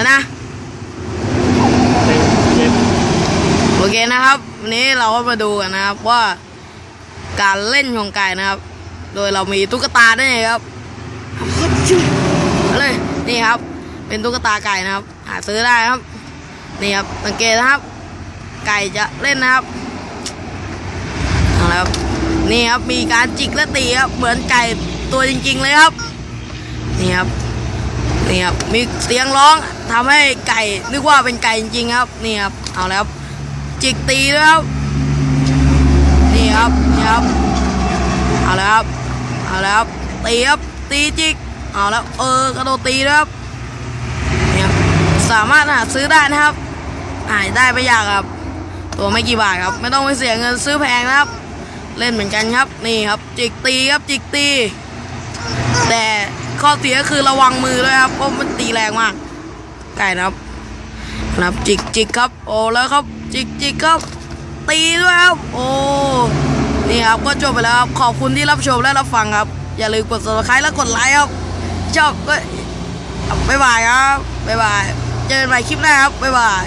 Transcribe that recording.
แล้วนะ โอเคนะครับวันนี้เราก็มาดูกันนะครับว่าการเล่นของไก่นะครับ โดยเรามีตุ๊กตาด้วยครับเอาเลยนี่ครับ เป็นตุ๊กตาไก่นะครับ หาซื้อได้ครับ นี่ครับสังเกตนะครับ ไก่จะเล่นนะครับเอาละครับนี่ครับมีการจิกและตีครับเหมือนไก่ตัวจริง ๆ เลยครับ นี่ครับ นี่ครับมีเสียงร้องทำให้ไก่นึกว่าเป็นไก่จริงครับนี่ครับเอาแล้วครับจิกตีด้วยครับนี่ครับนี่ครับเอาแล้วครับเอาแล้วครับตีครับตีจิกเอาแล้วเออกระโดดตีด้วยครับนี่ครับสามารถหาซื้อได้นะครับหายได้ไม่ยากครับ ตัวไม่กี่บาทครับ ไม่ต้องไปเสียเงินซื้อแพงนะครับ เล่นเหมือนกันครับนี่ครับ จิกตีครับจิกตี แต่ ข้อเสียคือระวังมือด้วยครับเพราะมันตีแรงมากไก่นะครับนะครับจิกจิกครับ โอ้แล้วครับ จิกจิกครับ ตีด้วยครับ โอ้นี่ครับก็จบไปแล้วครับขอบคุณที่รับชมและรับฟังครับ อย่าลืมกด subscribe และกดไลค์ครับชอบก็บ๊ายบายครับบ๊ายบายเจอกันใหม่คลิปหน้าครับบ๊ายบาย